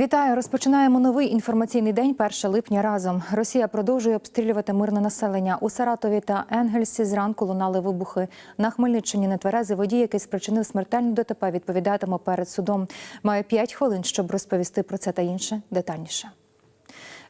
Вітаю! Розпочинаємо новий інформаційний день. 1 липня разом. Росія продовжує обстрілювати мирне населення. У Саратові та Енгельсі зранку лунали вибухи. На Хмельниччині нетверезий водій, який спричинив смертельну ДТП, відповідатиме перед судом. Має 5 хвилин, щоб розповісти про це та інше детальніше.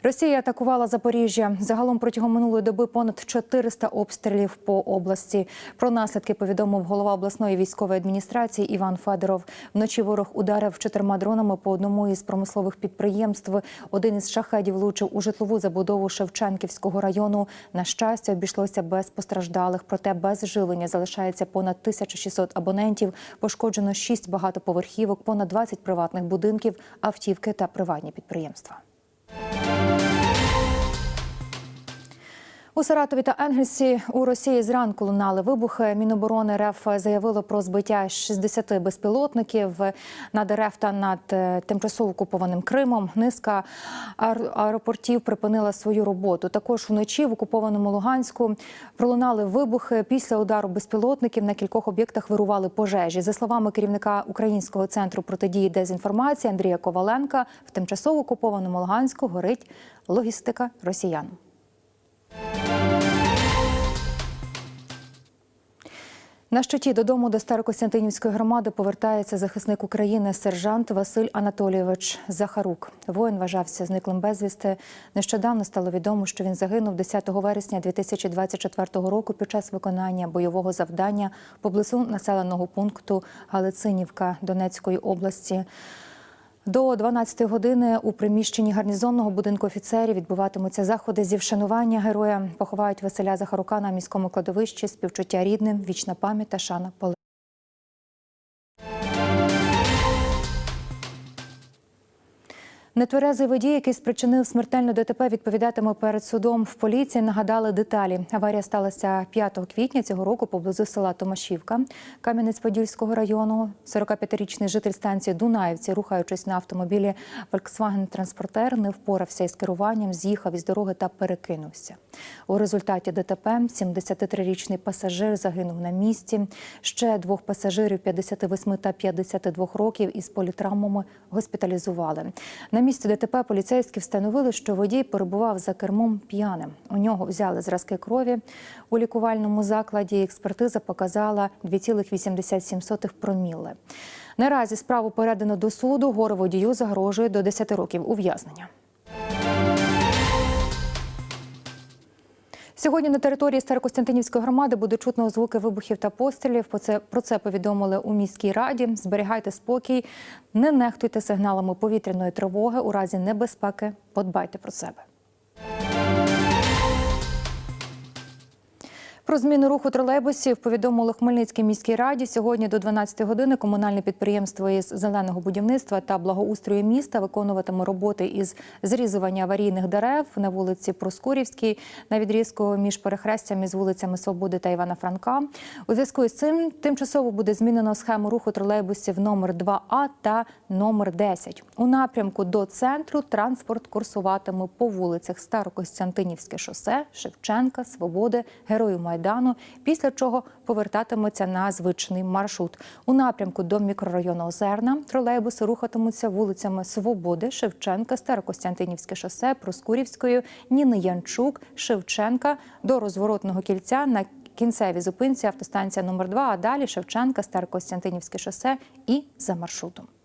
Росія атакувала Запоріжжя. Загалом протягом минулої доби понад 400 обстрілів по області. Про наслідки повідомив голова обласної військової адміністрації Іван Федоров. Вночі ворог ударив чотирма дронами по одному із промислових підприємств. Один із шахедів влучив у житлову забудову Шевченківського району. На щастя, обійшлося без постраждалих. Проте без живлення залишається понад 1600 абонентів. Пошкоджено 6 багатоповерхівок, понад 20 приватних будинків, автівки та приватні підприємства. У Саратові та Енгельсі у Росії зранку лунали вибухи. Міноборони РФ заявило про збиття 60 безпілотників над РФ та над е, тимчасово окупованим Кримом. Низка аеропортів припинила свою роботу. Також вночі в окупованому Луганську пролунали вибухи. Після удару безпілотників на кількох об'єктах вирували пожежі. За словами керівника Українського центру протидії дезінформації Андрія Коваленка, в тимчасово окупованому Луганську горить логістика росіян. На щиті додому до Старокостянтинівської громади повертається захисник України сержант Василь Анатолійович Захарук. Воїн вважався зниклим безвісти. Нещодавно стало відомо, що він загинув 10 вересня 2024 року під час виконання бойового завдання поблизу населеного пункту Галицинівка Донецької області. До 12 години у приміщенні гарнізонного будинку офіцерів відбуватимуться заходи зі вшанування героя. Поховають Василя Захарука на міському кладовищі, співчуття рідним, вічна пам'ять та шана поле. Нетверезий водій, який спричинив смертельну ДТП, відповідатиме перед судом. В поліції нагадали деталі. Аварія сталася 5 квітня цього року поблизу села Томашівка Кам'янець-Подільського району. 45-річний житель станції Дунаївці, рухаючись на автомобілі Volkswagen Транспортер, не впорався із керуванням, з'їхав із дороги та перекинувся. У результаті ДТП 73-річний пасажир загинув на місці. Ще двох пасажирів 58 та 52 років із політравмами госпіталізували. На місці ДТП поліцейські встановили, що водій перебував за кермом п'яним. У нього взяли зразки крові. У лікувальному закладі експертиза показала 2,87 проміли. Наразі справу передано до суду. Гороводію загрожує до 10 років ув'язнення. Сьогодні на території Старокостянтинівської громади буде чутно звуки вибухів та пострілів. Про це, повідомили у міській раді. Зберігайте спокій, не нехтуйте сигналами повітряної тривоги. У разі небезпеки подбайте про себе. Про зміну руху тролейбусів повідомили Хмельницькій міській раді. Сьогодні до 12 години комунальне підприємство із зеленого будівництва та благоустрою міста виконуватиме роботи із зрізування аварійних дерев на вулиці Проскурівській на відрізку між перехрестями з вулицями Свободи та Івана Франка. У зв'язку з цим тимчасово буде змінено схему руху тролейбусів номер 2А та номер 10. У напрямку до центру транспорт курсуватиме по вулицях Старокостянтинівське шосе, Шевченка, Свободи, Героїв Майдану, після чого повертатиметься на звичний маршрут. У напрямку до мікрорайону Озерна тролейбуси рухатимуться вулицями Свободи, Шевченка, Старокостянтинівське шосе, Проскурівською, Ніни Янчук, Шевченка до розворотного кільця на кінцевій зупинці автостанція номер 2 а далі Шевченка, Старокостянтинівське шосе і за маршрутом.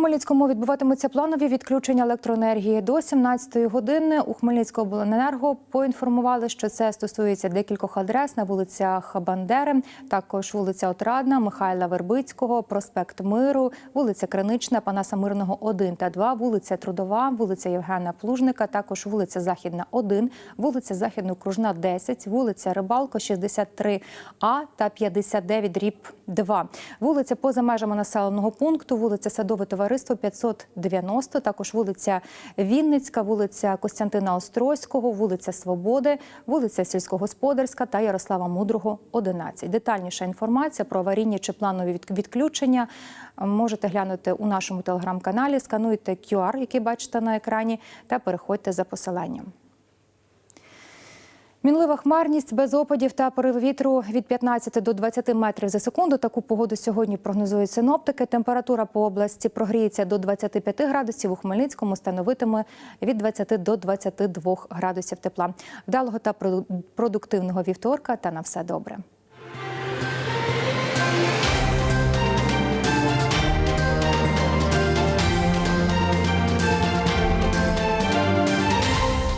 Хмельницькому відбуватимуться планові відключення електроенергії до 17-ї години. У Хмельницького обленерго поінформували, що це стосується декількох адрес на вулицях Бандери, також вулиця Отрадна, Михайла Вербицького, проспект Миру, вулиця Кринична, Панаса Мирного 1 та 2, вулиця Трудова, вулиця Євгена Плужника, також вулиця Західна 1, вулиця Західно-Кружна 10, вулиця Рибалко 63 А та 59 дріб 2. Вулиця поза межами населеного пункту, вулиця Садове товариство 590, також вулиця Вінницька, вулиця Костянтина Острозького, вулиця Свободи, вулиця Сільськогосподарська та Ярослава Мудрого 11. Детальніша інформація про аварійні чи планові відключення можете глянути у нашому телеграм-каналі. Скануйте QR, який бачите на екрані, та переходьте за посиланням. Мінлива хмарність без опадів та порив вітру від 15 до 20 метрів за секунду. Таку погоду сьогодні прогнозують синоптики. Температура по області прогріється до 25 градусів. У Хмельницькому становитиме від 20 до 22 градусів тепла. Вдалого та продуктивного вівторка та на все добре.